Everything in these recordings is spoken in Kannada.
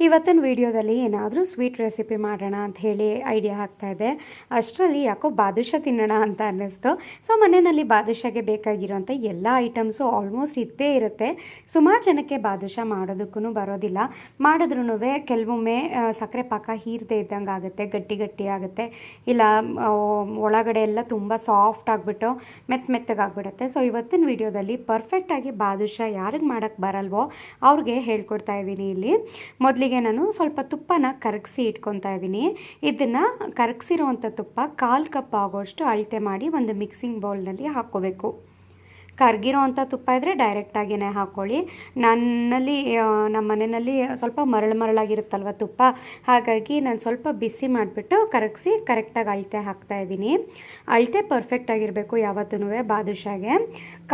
ಇವತ್ತಿನ ವಿಡಿಯೋದಲ್ಲಿ ಏನಾದರೂ ಸ್ವೀಟ್ ರೆಸಿಪಿ ಮಾಡೋಣ ಅಂತ ಹೇಳಿ ಐಡಿಯಾ ಆಗ್ತಾ ಇದೆ. ಅಷ್ಟರಲ್ಲಿ ಯಾಕೋ ಬಾದುಷಾ ತಿನ್ನೋಣ ಅಂತ ಅನ್ನಿಸ್ತು. ಸೊ, ಮನೆಯಲ್ಲಿ ಬಾದುಷಾಗೆ ಬೇಕಾಗಿರೋಂಥ ಎಲ್ಲ ಐಟಮ್ಸು ಆಲ್ಮೋಸ್ಟ್ ಇದ್ದೇ ಇರುತ್ತೆ. ಸುಮಾರು ಜನಕ್ಕೆ ಬಾದುಷ ಮಾಡೋದಕ್ಕೂ ಬರೋದಿಲ್ಲ. ಮಾಡಿದ್ರೂ ಕೆಲವೊಮ್ಮೆ ಸಕ್ಕರೆ ಪಾಕ ಹೀರದೇ ಇದ್ದಂಗೆ ಆಗುತ್ತೆ, ಗಟ್ಟಿ ಗಟ್ಟಿ ಆಗುತ್ತೆ. ಇಲ್ಲ ಒಳಗಡೆ ಎಲ್ಲ ತುಂಬ ಸಾಫ್ಟ್ ಆಗಿಬಿಟ್ಟು ಮೆತ್ತ ಮೆತ್ತಗಾಗ್ಬಿಡುತ್ತೆ ಸೊ ಇವತ್ತಿನ ವಿಡಿಯೋದಲ್ಲಿ ಪರ್ಫೆಕ್ಟಾಗಿ ಬಾದುಷಾ ಯಾರಿಗೆ ಮಾಡೋಕ್ಕೆ ಬರಲ್ವೋ ಅವ್ರಿಗೆ ಹೇಳ್ಕೊಡ್ತಾ ಇದ್ದೀನಿ ಇಲ್ಲಿ. ಮೊದಲಿಗೆ ನಾನು ಸ್ವಲ್ಪ ತುಪ್ಪನ ಕರಗಿಸಿ ಇಟ್ಕೊತಾ ಇದ್ದೀನಿ. ಇದನ್ನು ಕರಗಿಸಿರುವಂಥ ತುಪ್ಪ ಕಾಲು ಕಪ್ ಆಗೋಷ್ಟು ಅಳತೆ ಮಾಡಿ ಒಂದು ಮಿಕ್ಸಿಂಗ್ ಬೌಲ್ನಲ್ಲಿ ಹಾಕ್ಕೋಬೇಕು. ಕರ್ಗಿರೋ ಅಂಥ ತುಪ್ಪ ಇದ್ದರೆ ಡೈರೆಕ್ಟಾಗಿಯೇ ಹಾಕ್ಕೊಳ್ಳಿ ನನ್ನಲ್ಲಿ ನಮ್ಮ ಮನೆಯಲ್ಲಿ ಸ್ವಲ್ಪ ಮರಳು ಮರಳಾಗಿರುತ್ತಲ್ವ ತುಪ್ಪ, ಹಾಗಾಗಿ ನಾನು ಸ್ವಲ್ಪ ಬಿಸಿ ಮಾಡಿಬಿಟ್ಟು ಕರಗಿಸಿ ಕರೆಕ್ಟಾಗಿ ಅಳತೆ ಹಾಕ್ತಾ ಇದ್ದೀನಿ. ಅಳತೆ ಪರ್ಫೆಕ್ಟಾಗಿರಬೇಕು ಯಾವತ್ತೂ ಬಾದುಷಾಗೆ.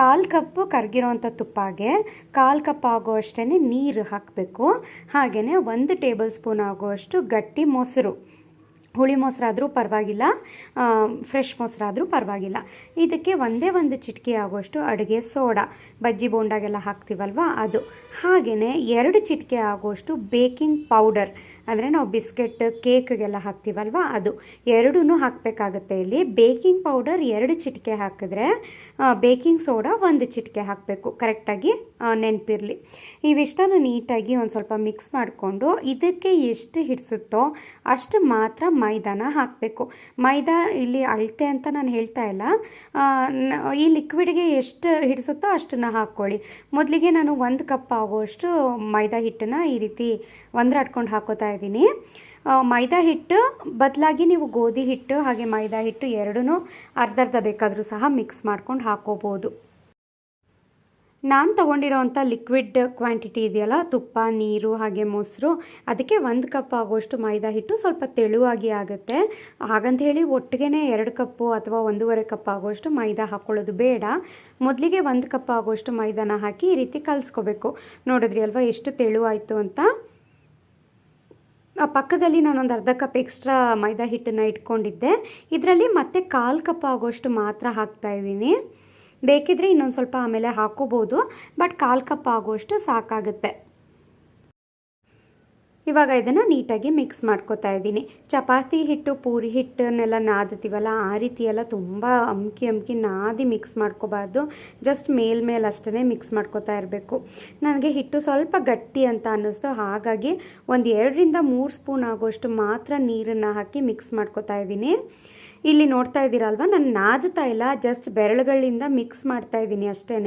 ಕಾಲು ಕಪ್ಪು ಕರ್ಗಿರೋವಂಥ ತುಪ್ಪಗೆ ಕಾಲು ಕಪ್ ಆಗೋ ಅಷ್ಟೇ ನೀರು ಹಾಕಬೇಕು. ಹಾಗೆಯೇ ಒಂದು ಟೇಬಲ್ ಸ್ಪೂನ್ ಆಗುವಷ್ಟು ಗಟ್ಟಿ ಮೊಸರು. ಹುಳಿ ಮೊಸರಾದರೂ ಪರವಾಗಿಲ್ಲ ಫ್ರೆಶ್ ಮೊಸರಾದರೂ ಪರವಾಗಿಲ್ಲ. ಇದಕ್ಕೆ ಒಂದೇ ಒಂದು ಚಿಟಿಕೆ ಆಗುವಷ್ಟು ಅಡುಗೆ ಸೋಡಾ. ಬಜ್ಜಿ ಬೋಂಡಾಗೆಲ್ಲ ಹಾಕ್ತೀವಲ್ವ? ಅದು. ಹಾಗೆಯೇ ಎರಡು ಚಿಟಿಕೆ ಆಗುವಷ್ಟು ಬೇಕಿಂಗ್ ಪೌಡರ್, ಅಂದರೆ ನಾವು ಬಿಸ್ಕೆಟ್, ಕೇಕ್ಗೆಲ್ಲ ಹಾಕ್ತೀವಲ್ವ? ಅದು. ಎರಡೂ ಹಾಕಬೇಕಾಗುತ್ತೆ ಇಲ್ಲಿ. ಬೇಕಿಂಗ್ ಪೌಡರ್ ಎರಡು ಚಿಟಿಕೆ ಹಾಕಿದ್ರೆ ಬೇಕಿಂಗ್ ಸೋಡಾ ಒಂದು ಚಿಟಿಕೆ ಹಾಕಬೇಕು. ಕರೆಕ್ಟಾಗಿ ನೆನಪಿರಲಿ. ಇವಿಷ್ಟನ್ನು ನೀಟಾಗಿ ಒಂದು ಸ್ವಲ್ಪ ಮಿಕ್ಸ್ ಮಾಡಿಕೊಂಡು ಇದಕ್ಕೆ ಎಷ್ಟು ಹಿಡಿಸುತ್ತೋ ಅಷ್ಟು ಮಾತ್ರ ಮೈದಾನ ಹಾಕಬೇಕು. ಮೈದಾ ಇಲ್ಲಿ ಅಳತೆ ಅಂತ ನಾನು ಹೇಳ್ತಾ ಇಲ್ಲ. ಈ ಲಿಕ್ವಿಡ್ಗೆ ಎಷ್ಟು ಹಿಡಿಸುತ್ತೋ ಅಷ್ಟನ್ನು ಹಾಕ್ಕೊಳ್ಳಿ. ಮೊದಲಿಗೆ ನಾನು ಒಂದು ಕಪ್ ಆಗುವಷ್ಟು ಮೈದಾ ಹಿಟ್ಟನ್ನು ಈ ರೀತಿ ಒಂದ್ರಾಡ್ಕೊಂಡು ಹಾಕೋತಾ ಇದ್ದೀನಿ. ಮೈದಾ ಹಿಟ್ಟು ಬದಲಾಗಿ ನೀವು ಗೋಧಿ ಹಿಟ್ಟು ಹಾಗೆ ಮೈದಾ ಹಿಟ್ಟು ಎರಡೂ ಅರ್ಧ ಅರ್ಧ ಬೇಕಾದರೂ ಸಹ ಮಿಕ್ಸ್ ಮಾಡ್ಕೊಂಡು ಹಾಕೋಬೋದು. ನಾನು ತೊಗೊಂಡಿರೋವಂಥ ಲಿಕ್ವಿಡ್ ಕ್ವಾಂಟಿಟಿ ಇದೆಯಲ್ಲ, ತುಪ್ಪ, ನೀರು ಹಾಗೆ ಮೊಸರು, ಅದಕ್ಕೆ ಒಂದು ಕಪ್ ಆಗೋಷ್ಟು ಮೈದಾ ಹಿಟ್ಟು ಸ್ವಲ್ಪ ತೆಳುವಾಗಿ ಆಗುತ್ತೆ. ಹಾಗಂತ ಹೇಳಿ ಒಟ್ಟಿಗೆ ಎರಡು ಕಪ್ಪು ಅಥವಾ ಒಂದೂವರೆ ಕಪ್ ಆಗೋಷ್ಟು ಮೈದಾ ಹಾಕ್ಕೊಳ್ಳೋದು ಬೇಡ. ಮೊದಲಿಗೆ ಒಂದು ಕಪ್ ಆಗೋಷ್ಟು ಮೈದಾನ ಹಾಕಿ ಈ ರೀತಿ ಕಲಿಸ್ಕೋಬೇಕು. ನೋಡಿದ್ರಿ ಅಲ್ವಾ ಎಷ್ಟು ತೆಳುವಾಯಿತು ಅಂತ? ಪಕ್ಕದಲ್ಲಿ ನಾನೊಂದು ಅರ್ಧ ಕಪ್ ಎಕ್ಸ್ಟ್ರಾ ಮೈದಾ ಹಿಟ್ಟನ್ನು ಇಟ್ಕೊಂಡಿದ್ದೆ. ಇದರಲ್ಲಿ ಮತ್ತೆ ಕಾಲು ಕಪ್ ಆಗೋಷ್ಟು ಮಾತ್ರ ಹಾಕ್ತಾ ಇದ್ದೀನಿ. ಬೇಕಿದ್ರೆ ಇನ್ನೊಂದು ಸ್ವಲ್ಪ ಆಮೇಲೆ ಹಾಕೋಬೋದು ಬಟ್ ಕಾಲು ಕಪ್ ಆಗೋಷ್ಟು ಸಾಕಾಗುತ್ತೆ. ಇವಾಗ ಇದನ್ನು ನೀಟಾಗಿ ಮಿಕ್ಸ್ ಮಾಡ್ಕೋತಾ ಇದ್ದೀನಿ. ಚಪಾತಿ ಹಿಟ್ಟು, ಪೂರಿ ಹಿಟ್ಟನ್ನೆಲ್ಲ ನಾದತೀವಲ್ಲ ಆ ರೀತಿ ಎಲ್ಲ ತುಂಬ ಅಮ್ಕಿ ಅಮ್ಕಿ ನಾದಿ ಮಿಕ್ಸ್ ಮಾಡ್ಕೋಬಾರ್ದು. ಜಸ್ಟ್ ಮೇಲ್ಮೇಲೆ ಅಷ್ಟೇ ಮಿಕ್ಸ್ ಮಾಡ್ಕೋತಾ ಇರಬೇಕು. ನನಗೆ ಹಿಟ್ಟು ಸ್ವಲ್ಪ ಗಟ್ಟಿ ಅಂತ ಅನ್ನಿಸ್ತು. ಹಾಗಾಗಿ ಒಂದು ಎರಡರಿಂದ ಮೂರು ಸ್ಪೂನ್ ಆಗೋಷ್ಟು ಮಾತ್ರ ನೀರನ್ನು ಹಾಕಿ ಮಿಕ್ಸ್ ಮಾಡ್ಕೋತಾ ಇದ್ದೀನಿ. ಇಲ್ಲಿ ನೋಡ್ತಾ ಇದ್ದೀರಲ್ವ? ನಾನು ನಾದ್ತಾ ಇಲ್ಲ ಜಸ್ಟ್ ಬೆರಳುಗಳಿಂದ ಮಿಕ್ಸ್ ಮಾಡ್ತಾ ಇದ್ದೀನಿ ಅಷ್ಟೇ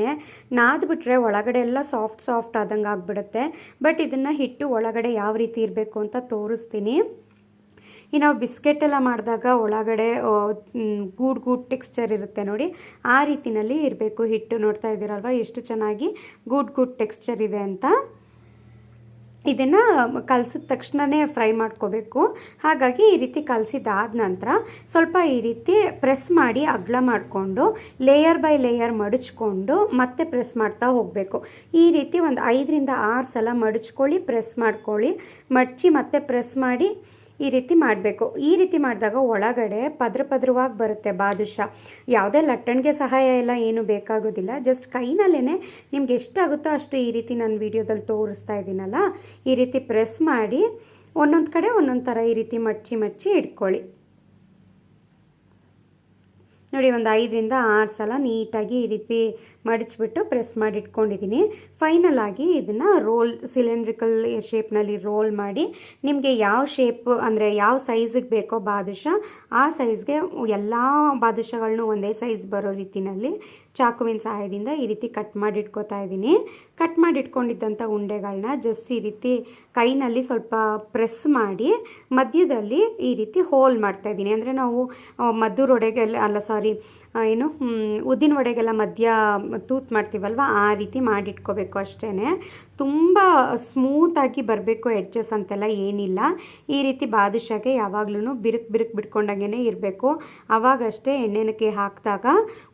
ನಾದ್ಬಿಟ್ರೆ ಒಳಗಡೆ ಎಲ್ಲ ಸಾಫ್ಟ್ ಸಾಫ್ಟ್ ಆದಂಗೆ ಆಗಿಬಿಡುತ್ತೆ. ಬಟ್ ಇದನ್ನು ಹಿಟ್ಟು ಒಳಗಡೆ ಯಾವ ರೀತಿ ಇರಬೇಕು ಅಂತ ತೋರಿಸ್ತೀನಿ. ಈ ನಾವು ಬಿಸ್ಕೆಟ್ ಎಲ್ಲ ಮಾಡಿದಾಗ ಒಳಗಡೆ ಗೂಡ್ ಗೂಡ್ ಟೆಕ್ಸ್ಚರ್ ಇರುತ್ತೆ ನೋಡಿ. ಆ ರೀತಿನಲ್ಲಿ ಇರಬೇಕು ಹಿಟ್ಟು. ನೋಡ್ತಾ ಇದ್ದೀರಲ್ವ? ಎಷ್ಟು ಚೆನ್ನಾಗಿ ಗೂಡ್ ಗೂಡ್ ಟೆಕ್ಸ್ಚರ್ ಇದೆ ಅಂತ. ಇದನ್ನು ಕಲಸಿದ ತಕ್ಷಣವೇ ಫ್ರೈ ಮಾಡ್ಕೋಬೇಕು. ಹಾಗಾಗಿ ಈ ರೀತಿ ಕಲಸಿದಾದ ನಂತರ ಸ್ವಲ್ಪ ಈ ರೀತಿ ಪ್ರೆಸ್ ಮಾಡಿ ಅಗಲ ಮಾಡಿಕೊಂಡು, ಲೇಯರ್ ಬೈ ಲೇಯರ್ ಮಡಚ್ಕೊಂಡು ಮತ್ತೆ ಪ್ರೆಸ್ ಮಾಡ್ತಾ ಹೋಗಬೇಕು. ಈ ರೀತಿ ಒಂದು ಐದರಿಂದ ಆರು ಸಲ ಮಡಚ್ಕೊಳ್ಳಿ, ಪ್ರೆಸ್ ಮಾಡ್ಕೊಳ್ಳಿ. ಮಡಚಿ ಮತ್ತೆ ಪ್ರೆಸ್ ಮಾಡಿ ಈ ರೀತಿ ಮಾಡಬೇಕು. ಈ ರೀತಿ ಮಾಡಿದಾಗ ಒಳಗಡೆ ಪದ್ರ ಪದ್ರವಾಗಿ ಬರುತ್ತೆ ಬಾದುಷ. ಯಾವುದೇ ಲಟ್ಟಣಿಗೆ ಸಹಾಯ ಎಲ್ಲ ಏನು ಬೇಕಾಗೋದಿಲ್ಲ. ಜಸ್ಟ್ ಕೈನಲ್ಲೇ ನಿಮ್ಗೆ ಎಷ್ಟಾಗುತ್ತೋ ಅಷ್ಟು ಈ ರೀತಿ ನಾನು ವಿಡಿಯೋದಲ್ಲಿ ತೋರಿಸ್ತಾ ಇದ್ದೀನಲ್ಲ, ಈ ರೀತಿ ಪ್ರೆಸ್ ಮಾಡಿ ಒಂದೊಂದು ಕಡೆ ಒಂದೊಂದು ಥರ ಈ ರೀತಿ ಮಚ್ಚಿ ಮಚ್ಚಿ ಇಟ್ಕೊಳ್ಳಿ. ನೋಡಿ, ಒಂದು ಐದರಿಂದ ಆರು ಸಲ ನೀಟಾಗಿ ಈ ರೀತಿ ಮಡಚಿಬಿಟ್ಟು ಪ್ರೆಸ್ ಮಾಡಿ ಇಟ್ಕೊಂಡಿದ್ದೀನಿ ಫೈನಲ್ ಆಗಿ ಇದನ್ನು ರೋಲ್ ಸಿಲಿಂಡ್ರಿಕಲ್ ಶೇಪ್ನಲ್ಲಿ ರೋಲ್ ಮಾಡಿ ನಿಮಗೆ ಯಾವ ಶೇಪ್ ಅಂದರೆ ಯಾವ ಸೈಜಿಗೆ ಬೇಕೋ ಬಾದುಷ, ಆ ಸೈಜ್ಗೆ ಎಲ್ಲ ಬಾದುಷಗಳನ್ನೂ ಒಂದೇ ಸೈಜ್ ಬರೋ ರೀತಿಯಲ್ಲಿ ಚಾಕುವಿನ ಸಹಾಯದಿಂದ ಈ ರೀತಿ ಕಟ್ ಮಾಡಿ ಇಟ್ಕೋತಾ ಇದ್ದೀನಿ. ಕಟ್ ಮಾಡಿ ಇಟ್ಕೊಂಡಿದ್ದಂಥ ಉಂಡೆಗಳನ್ನ ಜಸ್ಟ್ ಈ ರೀತಿ ಕೈನಲ್ಲಿ ಸ್ವಲ್ಪ ಪ್ರೆಸ್ ಮಾಡಿ ಮಧ್ಯದಲ್ಲಿ ಈ ರೀತಿ ಹೋಲ್ ಮಾಡ್ತಾ ಇದ್ದೀನಿ. ಅಂದರೆ ನಾವು ಮದ್ದು ಮದ್ದೂರು ಒಡೆಗೆಲ್ಲ ಅಲ್ಲ ಸಾರಿ ಏನು ಉದ್ದಿನ ವಡೆಗೆಲ್ಲ ಮಧ್ಯ ತೂತ್ ಮಾಡ್ತೀವಲ್ವ, ಆ ರೀತಿ ಮಾಡಿಟ್ಕೋಬೇಕು ಅಷ್ಟೇ ತುಂಬ ಸ್ಮೂತಾಗಿ ಬರಬೇಕು ಎಡ್ಜಸ್ ಅಂತೆಲ್ಲ ಏನಿಲ್ಲ. ಈ ರೀತಿ ಬಾದುಷಾಗೆ ಯಾವಾಗ್ಲೂ ಬಿರುಕು ಬಿರುಕು ಬಿಟ್ಕೊಂಡಂಗೆ ಇರಬೇಕು. ಆವಾಗಷ್ಟೇ ಎಣ್ಣೆನಕ್ಕೆ ಹಾಕಿದಾಗ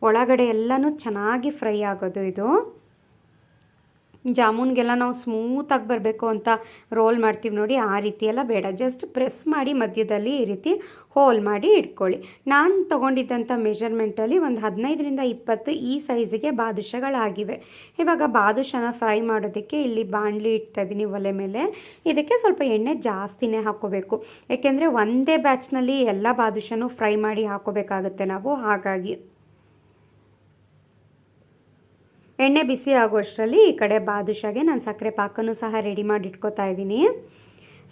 ಒಳಗಡೆ ಎಲ್ಲನೂ ಚೆನ್ನಾಗಿ ಫ್ರೈ ಆಗೋದು ಇದು. ಜಾಮೂನ್ಗೆಲ್ಲ ನಾವು ಸ್ಮೂತಾಗಿ ಬರಬೇಕು ಅಂತ ರೋಲ್ ಮಾಡ್ತೀವಿ ನೋಡಿ, ಆ ರೀತಿ ಎಲ್ಲ ಬೇಡ. ಜಸ್ಟ್ ಪ್ರೆಸ್ ಮಾಡಿ ಮಧ್ಯದಲ್ಲಿ ಈ ರೀತಿ ಹೋಲ್ ಮಾಡಿ ಇಟ್ಕೊಳ್ಳಿ. ನಾನು ತೊಗೊಂಡಿದ್ದಂಥ ಮೆಷರ್ಮೆಂಟಲ್ಲಿ ಒಂದು ಹದಿನೈದರಿಂದ ಇಪ್ಪತ್ತು ಈ ಸೈಜಿಗೆ ಬಾದುಷಗಳಾಗಿವೆ. ಇವಾಗ ಬಾದುಷನ ಫ್ರೈ ಮಾಡೋದಕ್ಕೆ ಇಲ್ಲಿ ಬಾಣಲಿ ಇಡ್ತಾ ಇದ್ದೀನಿ ಒಲೆ ಮೇಲೆ. ಇದಕ್ಕೆ ಸ್ವಲ್ಪ ಎಣ್ಣೆ ಜಾಸ್ತಿನೇ ಹಾಕೋಬೇಕು. ಏಕೆಂದರೆ ಒಂದೇ ಬ್ಯಾಚ್ನಲ್ಲಿ ಎಲ್ಲ ಬಾದುಷನೂ ಫ್ರೈ ಮಾಡಿ ಹಾಕೋಬೇಕಾಗುತ್ತೆ ನಾವು. ಹಾಗಾಗಿ ಎಣ್ಣೆ ಬಿಸಿ ಆಗುವಷ್ಟರಲ್ಲಿ ಈ ಕಡೆ ಬಾದುಷಾಗೆ ನಾನು ಸಕ್ಕರೆ ಪಾಕನೂ ಸಹ ರೆಡಿ ಮಾಡಿ ಇಟ್ಕೋತಾ ಇದ್ದೀನಿ.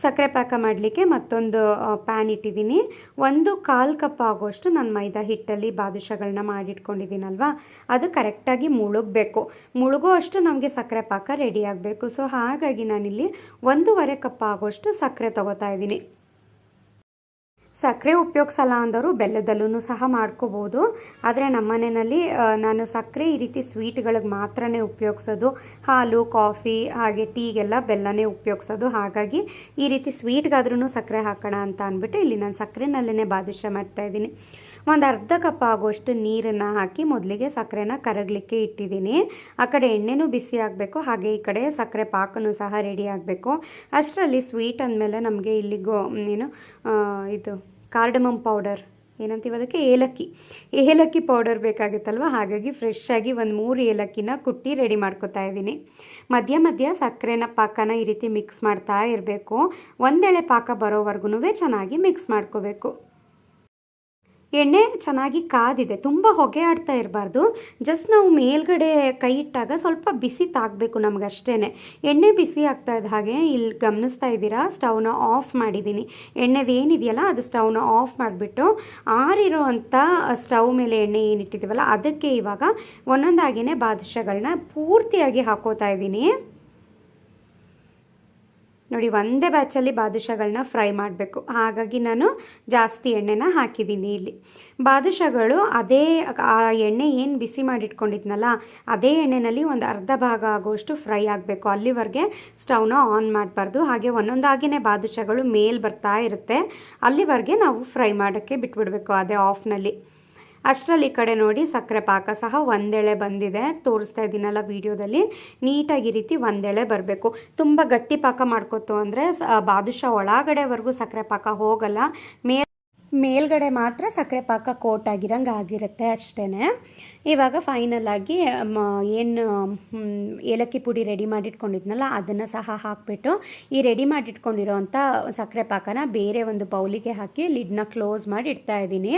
ಸಕ್ಕರೆ ಪಾಕ ಮಾಡಲಿಕ್ಕೆ ಮತ್ತೊಂದು ಪ್ಯಾನ್ ಇಟ್ಟಿದ್ದೀನಿ. ಒಂದು ಕಾಲು ಕಪ್ ಆಗೋಷ್ಟು ನಾನು ಮೈದಾ ಹಿಟ್ಟಲ್ಲಿ ಬಾದುಷಗಳನ್ನ ಮಾಡಿಟ್ಕೊಂಡಿದ್ದೀನಲ್ವ? ಅದು ಕರೆಕ್ಟಾಗಿ ಮುಳುಗಬೇಕು. ಮುಳುಗೋ ಅಷ್ಟು ನಮಗೆ ಸಕ್ಕರೆ ಪಾಕ ರೆಡಿ ಆಗಬೇಕು. ಸೊ ಹಾಗಾಗಿ ನಾನಿಲ್ಲಿ ಒಂದೂವರೆ ಕಪ್ ಆಗೋಷ್ಟು ಸಕ್ಕರೆ ತೊಗೋತಾ ಇದ್ದೀನಿ. ಸಕ್ಕರೆ ಉಪಯೋಗಿಸಲ್ಲ ಅಂದವರು ಬೆಲ್ಲದಲ್ಲೂ ಸಹ ಮಾಡ್ಕೋಬೋದು. ಆದರೆ ನಮ್ಮ ಮನೆಯಲ್ಲಿ ನಾನು ಸಕ್ಕರೆ ಈ ರೀತಿ ಸ್ವೀಟ್ಗಳಿಗೆ ಮಾತ್ರ ಉಪಯೋಗಿಸೋದು. ಹಾಲು, ಕಾಫಿ, ಹಾಗೆ ಟೀಗೆಲ್ಲ ಬೆಲ್ಲನೇ ಉಪಯೋಗಿಸೋದು. ಹಾಗಾಗಿ ಈ ರೀತಿ ಸ್ವೀಟ್ಗಾದ್ರೂ ಸಕ್ಕರೆ ಹಾಕೋಣ ಅಂತ ಅಂದ್ಬಿಟ್ಟು ಇಲ್ಲಿ ನಾನು ಸಕ್ಕರೆನಲ್ಲೇ ಬಾದುಷ ಮಾಡ್ತಾಯಿದ್ದೀನಿ ಒಂದು ಅರ್ಧ ಕಪ್ ಆಗೋಷ್ಟು ನೀರನ್ನು ಹಾಕಿ ಮೊದಲಿಗೆ ಸಕ್ಕರೆನ ಕರಗಲಿಕ್ಕೆ ಇಟ್ಟಿದ್ದೀನಿ. ಆ ಕಡೆ ಎಣ್ಣೆನೂ ಬಿಸಿ ಆಗಬೇಕು, ಹಾಗೆ ಈ ಕಡೆ ಸಕ್ಕರೆ ಪಾಕನೂ ಸಹ ರೆಡಿ ಆಗಬೇಕು. ಅಷ್ಟರಲ್ಲಿ ಸ್ವೀಟ್ ಅಂದಮೇಲೆ ನಮಗೆ ಇಲ್ಲಿ ಗೋ, ಏನು ಇದು ಕಾರ್ಡಮಮ್ ಪೌಡರ್ ಏನಂತೀವಿ ಅದಕ್ಕೆ, ಏಲಕ್ಕಿ. ಏಲಕ್ಕಿ ಪೌಡರ್ ಬೇಕಾಗುತ್ತಲ್ವ? ಹಾಗಾಗಿ ಫ್ರೆಶ್ ಆಗಿ ಒಂದು ಮೂರು ಏಲಕ್ಕಿನ ಕುಟ್ಟಿ ರೆಡಿ ಮಾಡ್ಕೊತಾ ಇದ್ದೀನಿ. ಮಧ್ಯ ಮಧ್ಯ ಸಕ್ಕರೆನ ಪಾಕನ ಈ ರೀತಿ ಮಿಕ್ಸ್ ಮಾಡ್ತಾ ಇರಬೇಕು. ಒಂದೆಳೆ ಪಾಕ ಬರೋವರೆಗೂ ಚೆನ್ನಾಗಿ ಮಿಕ್ಸ್ ಮಾಡ್ಕೋಬೇಕು. ಎಣ್ಣೆ ಚೆನ್ನಾಗಿ ಕಾದಿದೆ, ತುಂಬ ಹೊಗೆ ಆಡ್ತಾ ಇರಬಾರ್ದು. ಜಸ್ಟ್ ನಾವು ಮೇಲ್ಗಡೆ ಕೈ ಇಟ್ಟಾಗ ಸ್ವಲ್ಪ ಬಿಸಿ ತಾಗಬೇಕು ನಮಗಷ್ಟೇ ಎಣ್ಣೆ ಬಿಸಿ ಆಗ್ತಾ ಇದ್ದ ಹಾಗೆ ಇಲ್ಲಿ ಗಮನಿಸ್ತಾ ಇದ್ದೀರಾ ಸ್ಟವ್ನ ಆಫ್ ಮಾಡಿದ್ದೀನಿ. ಎಣ್ಣೆದು ಏನಿದೆಯಲ್ಲ, ಅದು ಸ್ಟವ್ನ ಆಫ್ ಮಾಡಿಬಿಟ್ಟು ಆರಿರೋ ಅಂಥ ಸ್ಟವ್ ಮೇಲೆ ಎಣ್ಣೆ ಏನಿಟ್ಟಿದ್ದೀವಲ್ಲ ಅದಕ್ಕೆ ಇವಾಗ ಒಂದೊಂದಾಗಿಯೇ ಬಾದುಷಗಳನ್ನ ಪೂರ್ತಿಯಾಗಿ ಹಾಕೋತಾ ಇದ್ದೀನಿ. ನೋಡಿ, ಒಂದೇ ಬ್ಯಾಚಲ್ಲಿ ಬಾದುಷಗಳನ್ನ ಫ್ರೈ ಮಾಡಬೇಕು. ಹಾಗಾಗಿ ನಾನು ಜಾಸ್ತಿ ಎಣ್ಣೆನ ಹಾಕಿದ್ದೀನಿ ಇಲ್ಲಿ. ಬಾದುಷಗಳು ಅದೇ, ಆ ಎಣ್ಣೆ ಏನು ಬಿಸಿ ಮಾಡಿಟ್ಕೊಂಡಿದ್ನಲ್ಲ, ಅದೇ ಎಣ್ಣೆಯಲ್ಲಿ ಒಂದು ಅರ್ಧ ಭಾಗ ಆಗೋಷ್ಟು ಫ್ರೈ ಆಗಬೇಕು. ಅಲ್ಲಿವರೆಗೆ ಸ್ಟವ್ನ ಆನ್ ಮಾಡಬಾರ್ದು. ಹಾಗೆ ಒಂದೊಂದಾಗಿಯೇ ಬಾದುಷಗಳು ಮೇಲ್ ಬರ್ತಾ ಇರುತ್ತೆ. ಅಲ್ಲಿವರೆಗೆ ನಾವು ಫ್ರೈ ಮಾಡೋಕ್ಕೆ ಬಿಟ್ಬಿಡಬೇಕು, ಅದೇ ಆಫ್ನಲ್ಲಿ ಅಷ್ಟರಲ್ಲಿ ಈ ಕಡೆ ನೋಡಿ ಸಕ್ಕರೆ ಪಾಕ ಸಹ ಒಂದೆಳೆ ಬಂದಿದೆ. ತೋರಿಸ್ತಾ ಇದ್ದೀನಲ್ಲ ವೀಡಿಯೋದಲ್ಲಿ. ನೀಟಾಗಿ ರೀತಿ ಒಂದೆಳೆ ಬರಬೇಕು. ತುಂಬ ಗಟ್ಟಿ ಪಾಕ ಮಾಡ್ಕೊತು ಅಂದರೆ ಬಾದುಷಾ ಒಳಗಡೆವರೆಗೂ ಸಕ್ಕರೆ ಪಾಕ ಹೋಗಲ್ಲ. ಮೇಲ್, ಮೇಲ್ಗಡೆ ಮಾತ್ರ ಸಕ್ಕರೆ ಪಾಕ ಕೋಟ್ ಆಗಿರಂಗೆ ಆಗಿರುತ್ತೆ ಅಷ್ಟೇ ಇವಾಗ ಫೈನಲ್ ಆಗಿ ಏನು ಏಲಕ್ಕಿ ಪುಡಿ ರೆಡಿ ಮಾಡಿಟ್ಕೊಂಡಿದ್ನಲ್ಲ, ಅದನ್ನು ಸಹ ಹಾಕಿಬಿಟ್ಟು, ಈ ರೆಡಿ ಮಾಡಿಟ್ಕೊಂಡಿರೋವಂಥ ಸಕ್ಕರೆ ಪಾಕನ ಬೇರೆ ಒಂದು ಬೌಲಿಗೆ ಹಾಕಿ ಲಿಡ್ನ ಕ್ಲೋಸ್ ಮಾಡಿ ಇಡ್ತಾ ಇದ್ದೀನಿ.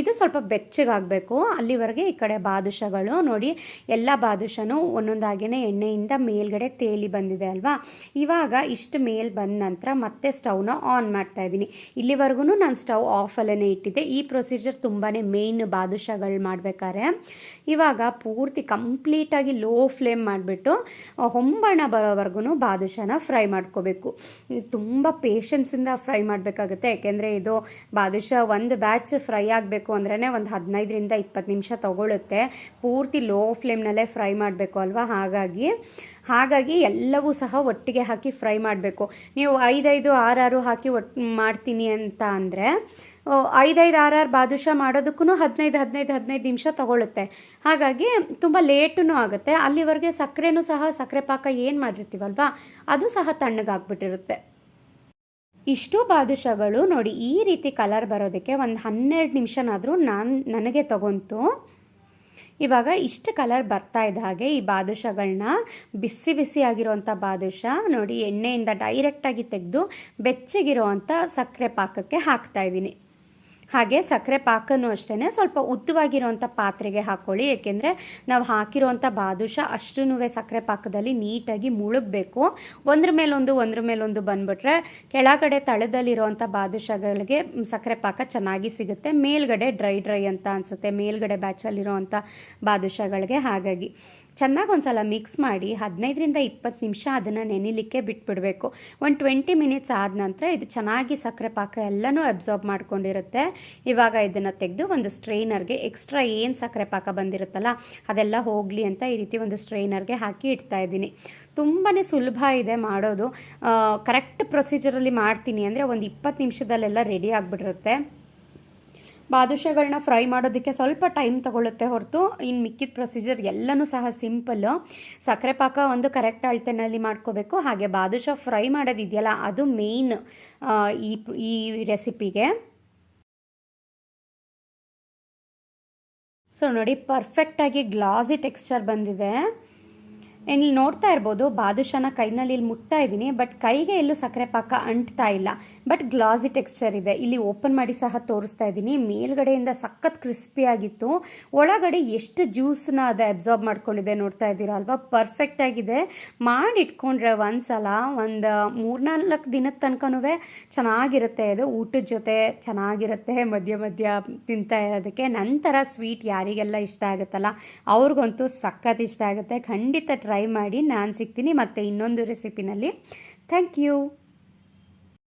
ಇದು ಸ್ವಲ್ಪ ಬೆಚ್ಚಗಾಗಬೇಕು. ಅಲ್ಲಿವರೆಗೆ ಈ ಕಡೆ ಬಾದುಷಗಳು ನೋಡಿ, ಎಲ್ಲ ಬಾದುಷನೂ ಒಂದೊಂದಾಗೇ ಎಣ್ಣೆಯಿಂದ ಮೇಲ್ಗಡೆ ತೇಲಿ ಬಂದಿದೆ ಅಲ್ವಾ? ಇವಾಗ ಇಷ್ಟು ಮೇಲ್ ಬಂದ ನಂತರ ಮತ್ತೆ ಸ್ಟವ್ನ ಆನ್ ಮಾಡ್ತಾ ಇದ್ದೀನಿ. ಇಲ್ಲಿವರೆಗೂ ನಾನು ಸ್ಟವ್ ಆಫಲ್ಲೇ ಇಟ್ಟಿದ್ದೆ. ಈ ಪ್ರೊಸೀಜರ್ ತುಂಬಾ ಮೇಯ್ನ್ ಬಾದುಷಗಳು ಮಾಡಬೇಕಾದ್ರೆ. ಇವಾಗ ಪೂರ್ತಿ ಕಂಪ್ಲೀಟಾಗಿ ಲೋ ಫ್ಲೇಮ್ ಮಾಡಿಬಿಟ್ಟು ಹೊಂಬಣ ಬರೋವರೆಗೂ ಬಾದುಷಾನ ಫ್ರೈ ಮಾಡ್ಕೋಬೇಕು. ತುಂಬ ಪೇಷನ್ಸಿಂದ ಫ್ರೈ ಮಾಡಬೇಕಾಗುತ್ತೆ. ಯಾಕೆಂದರೆ ಇದು ಬಾದುಷಾ ಒಂದು ಬ್ಯಾಚ್ ಫ್ರೈ ಆಗಬೇಕು ಅಂದ್ರೇ ಒಂದು ಹದಿನೈದರಿಂದ ಇಪ್ಪತ್ತು ನಿಮಿಷ ತೊಗೊಳುತ್ತೆ. ಪೂರ್ತಿ ಲೋ ಫ್ಲೇಮ್ನಲ್ಲೇ ಫ್ರೈ ಮಾಡಬೇಕು ಅಲ್ವಾ? ಹಾಗಾಗಿ ಹಾಗಾಗಿ ಎಲ್ಲವೂ ಸಹ ಒಟ್ಟಿಗೆ ಹಾಕಿ ಫ್ರೈ ಮಾಡಬೇಕು. ನೀವು ಐದೈದು ಆರಾರು ಹಾಕಿ ಒಟ್ಟು ಮಾಡ್ತೀನಿ ಅಂತ ಅಂದರೆ ಐದೈದು ಆರು ಆರು ಬಾದುಷಾ ಮಾಡೋದಕ್ಕೂ ಹದಿನೈದು ಹದಿನೈದು ಹದಿನೈದು ನಿಮಿಷ ತಗೊಳುತ್ತೆ. ಹಾಗಾಗಿ ತುಂಬ ಲೇಟೂ ಆಗುತ್ತೆ. ಅಲ್ಲಿವರೆಗೆ ಸಕ್ಕರೆನೂ ಸಹ ಸಕ್ಕರೆ ಪಾಕ ಏನು ಮಾಡಿರ್ತೀವಲ್ವಾ, ಅದು ಸಹ ತಣ್ಣಗಾಗ್ಬಿಟ್ಟಿರುತ್ತೆ. ಇಷ್ಟು ಬಾದುಷಗಳು ನೋಡಿ, ಈ ರೀತಿ ಕಲರ್ ಬರೋದಕ್ಕೆ ಒಂದು ಹನ್ನೆರಡು ನಿಮಿಷನಾದರೂ ನಾನು, ನನಗೆ ತಗೊಂತು. ಇವಾಗ ಇಷ್ಟು ಕಲರ್ ಬರ್ತಾ ಇದ್ದ ಹಾಗೆ ಈ ಬಾದುಷಗಳನ್ನ ಬಿಸಿ ಬಿಸಿ ಆಗಿರೋವಂಥ ಬಾದುಷ ನೋಡಿ, ಎಣ್ಣೆಯಿಂದ ಡೈರೆಕ್ಟಾಗಿ ತೆಗೆದು ಬೆಚ್ಚಗಿರೋವಂಥ ಸಕ್ಕರೆ ಪಾಕಕ್ಕೆ ಹಾಕ್ತಾ ಇದ್ದೀನಿ. ಹಾಗೆ ಸಕ್ಕರೆ ಪಾಕನೂ ಅಷ್ಟೇ ಸ್ವಲ್ಪ ಉದ್ದವಾಗಿರುವಂಥ ಪಾತ್ರೆಗೆ ಹಾಕ್ಕೊಳ್ಳಿ ಏಕೆಂದರೆ ನಾವು ಹಾಕಿರುವಂಥ ಬಾದುಷ ಅಷ್ಟು ಸಕ್ಕರೆ ಪಾಕದಲ್ಲಿ ನೀಟಾಗಿ ಮುಳುಗಬೇಕು. ಒಂದ್ರ ಮೇಲೊಂದು ಒಂದ್ರ ಮೇಲೊಂದು ಬಂದುಬಿಟ್ರೆ ಕೆಳಗಡೆ ತಳದಲ್ಲಿರುವಂಥ ಬಾದುಷಗಳಿಗೆ ಸಕ್ಕರೆ ಪಾಕ ಚೆನ್ನಾಗಿ ಸಿಗುತ್ತೆ. ಮೇಲ್ಗಡೆ ಡ್ರೈ ಡ್ರೈ ಅಂತ ಅನಿಸುತ್ತೆ. ಮೇಲ್ಗಡೆ ಬ್ಯಾಚಲ್ಲಿರೋವಂಥ ಬಾದುಷಗಳಿಗೆ ಹಾಗಾಗಿ. ಚೆನ್ನಾಗಿ ಒಂದು ಸಲ ಮಿಕ್ಸ್ ಮಾಡಿ ಹದಿನೈದರಿಂದ ಇಪ್ಪತ್ತು ನಿಮಿಷ ಅದನ್ನು ನೆನಿಲಿಕ್ಕೆ ಬಿಟ್ಬಿಡಬೇಕು. ಒಂದು ಟ್ವೆಂಟಿ ಮಿನಿಟ್ಸ್ ಆದ ನಂತರ ಇದು ಚೆನ್ನಾಗಿ ಸಕ್ಕರೆ ಪಾಕ ಎಲ್ಲನೂ ಅಬ್ಸಾರ್ಬ್ ಮಾಡ್ಕೊಂಡಿರುತ್ತೆ. ಇವಾಗ ಇದನ್ನು ತೆಗೆದು ಒಂದು ಸ್ಟ್ರೈನರ್ಗೆ ಎಕ್ಸ್ಟ್ರಾ ಏನು ಸಕ್ಕರೆ ಪಾಕ ಬಂದಿರುತ್ತಲ್ಲ ಅದೆಲ್ಲ ಹೋಗಲಿ ಅಂತ ಈ ರೀತಿ ಒಂದು ಸ್ಟ್ರೈನರ್ಗೆ ಹಾಕಿ ಇಡ್ತಾ ಇದ್ದೀನಿ. ತುಂಬಾ ಸುಲಭ ಇದೆ ಮಾಡೋದು. ಕರೆಕ್ಟ್ ಪ್ರೊಸೀಜರಲ್ಲಿ ಮಾಡ್ತೀನಿ ಅಂದರೆ ಒಂದು ಇಪ್ಪತ್ತು ನಿಮಿಷದಲ್ಲೆಲ್ಲ ರೆಡಿ ಆಗಿಬಿಟ್ಟಿರುತ್ತೆ ಬಾದುಷಗಳನ್ನ ಫ್ರೈ ಮಾಡೋದಕ್ಕೆ ಸ್ವಲ್ಪ ಟೈಮ್ ತಗೊಳ್ಳುತ್ತೆ ಹೊರತು ಇನ್ನು ಮಿಕ್ಕಿದ ಪ್ರೊಸೀಜರ್ ಎಲ್ಲನೂ ಸಹ ಸಿಂಪಲ್ಲು ಸಕ್ಕರೆ ಪಾಕ ಒಂದು ಕರೆಕ್ಟ್ ಅಳತೆನಲ್ಲಿ ಮಾಡ್ಕೋಬೇಕು. ಹಾಗೆ ಬಾದುಷ ಫ್ರೈ ಮಾಡೋದಿದೆಯಲ್ಲ, ಅದು ಮೇಯ್ನ್ ಈ ಈ ರೆಸಿಪಿಗೆ ಸೊ ನೋಡಿ ಪರ್ಫೆಕ್ಟಾಗಿ ಗ್ಲಾಸಿ ಟೆಕ್ಸ್ಚರ್ ಬಂದಿದೆ. ಇಲ್ಲಿ ನೋಡ್ತಾ ಇರ್ಬೋದು, ಬಾದುಷಾನ ಕೈನಲ್ಲಿ ಇಲ್ಲಿ ಮುಟ್ತಾ ಇದ್ದೀನಿ ಬಟ್ ಕೈಗೆ ಎಲ್ಲೂ ಸಕ್ಕರೆ ಪಾಕ ಅಂಟ್ತಾ ಇಲ್ಲ. ಬಟ್ ಗ್ಲಾಸಿ ಟೆಕ್ಸ್ಚರ್ ಇದೆ. ಇಲ್ಲಿ ಓಪನ್ ಮಾಡಿ ಸಹ ತೋರಿಸ್ತಾ ಇದ್ದೀನಿ. ಮೇಲ್ಗಡೆಯಿಂದ ಸಖತ್ ಕ್ರಿಸ್ಪಿ ಆಗಿತ್ತು. ಒಳಗಡೆ ಎಷ್ಟು ಜ್ಯೂಸನ್ನ ಅದು ಅಬ್ಸಾರ್ಬ್ ಮಾಡ್ಕೊಂಡಿದೆ ನೋಡ್ತಾ ಇದ್ದೀರಾ ಅಲ್ವಾ? ಮಾಡಿ ಇಟ್ಕೊಂಡ್ರೆ ಒಂದ್ಸಲ, ಒಂದು, ಮೂರ್ನಾಲ್ಕು ದಿನದ ತನಕನೂ ಚೆನ್ನಾಗಿರುತ್ತೆ ಇದು. ಊಟದ ಜೊತೆ ಚೆನ್ನಾಗಿರುತ್ತೆ. ಮಧ್ಯ ಮಧ್ಯ ತಿಂತಾ ಇರೋದಕ್ಕೆ. ನಂತರ ಸ್ವೀಟ್ ಯಾರಿಗೆಲ್ಲ ಇಷ್ಟ ಆಗುತ್ತಲ್ಲ, ಅವ್ರಿಗಂತೂ ಸಖತ್ ಇಷ್ಟ ಆಗುತ್ತೆ. ಖಂಡಿತ ಟ್ರೈ ಮಾಡಿ ನಾನು ಸಿಗ್ತೀನಿ ಮತ್ತು ಇನ್ನೊಂದು ರೆಸಿಪಿನಲ್ಲಿ ಥ್ಯಾಂಕ್ ಯು